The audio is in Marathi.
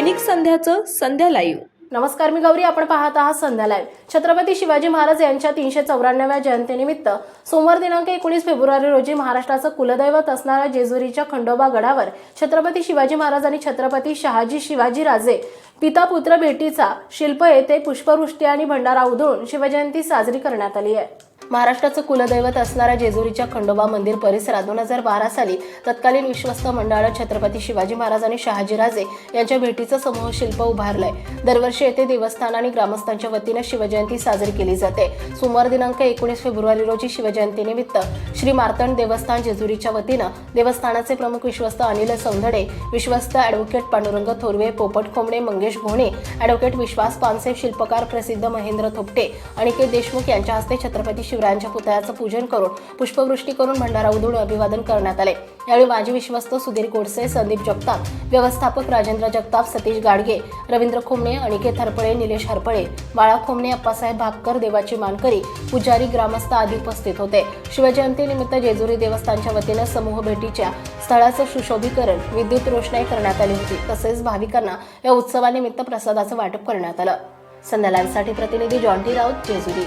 दैनिक संध्याचं संध्या लाईव्ह. नमस्कार मी गौरी. आपण पाहत आहात संध्या लाईव्ह. छत्रपती शिवाजी महाराज यांच्या तीनशे चौऱ्याण्णव्या जयंतीनिमित्त सोमवार दिनांक एकोणीस फेब्रुवारी रोजी महाराष्ट्राचं कुलदैवत असणाऱ्या जेजुरीच्या खंडोबा गडावर छत्रपती शिवाजी महाराज आणि छत्रपती शहाजी शिवाजी राजे पिता पुत्र भेटीचा शिल्प येथे पुष्पवृष्टी आणि भंडारा उधळून शिवजयंती साजरी करण्यात आली आहे. महाराष्ट्राचं कुलदैवत असणाऱ्या जेजुरीच्या खंडोबा मंदिर परिसरात दोन हजार बारा साली तत्कालीन विश्वस्त मंडळानं छत्रपती शिवाजी महाराज आणि शहाजीराजे यांच्या भेटीचं समूह शिल्प उभारलंय. दरवर्षी येथे देवस्थान आणि ग्रामस्थांच्या वतीनं शिवजयंती साजरी केली जाते. सोमवार दिनांक एकोणीस फेब्रुवारी रोजी शिवजयंतीनिमित्त श्री मार्तंड देवस्थान जेजुरीच्या वतीनं देवस्थानाचे प्रमुख विश्वस्त अनिल सौंदडे विश्वस्त ॲडव्होकेट पांडुरंग थोरवे पोपट खोमणे मंगेश घोणे ॲडव्होकेट विश्वास पानसे शिल्पकार प्रसिद्ध महेंद्र थोपटे अनिकेत देशमुख यांच्या हस्ते छत्रपती शिवरायांच्या पुतळ्याचं पूजन करून पुष्पवृष्टी करून भंडारा उधळून अभिवादन करण्यात आले. यावेळी माजी विश्वस्त सुधीर गोडसे संदीप जगताप व्यवस्थापक राजेंद्र जगताप सतीश गाडगे रवींद्र खोमणे अनिकेत हरपळे निलेश हरपळे बाळा खोमणे अप्पासाहेब भापकर देवाची मानकरी पुजारी ग्रामस्थ आदी उपस्थित होते. शिवजयंतीनिमित्त जेजुरी देवस्थानच्या वतीनं समूह भेटीच्या स्थळाचं सुशोभीकरण विद्युत रोषणाई करण्यात आली होती. तसेच भाविकांना या उत्सवानिमित्त प्रसादाचं वाटप करण्यात आलं. संध्यालांसाठी प्रतिनिधी जॉन्टी राऊत जेजुरी.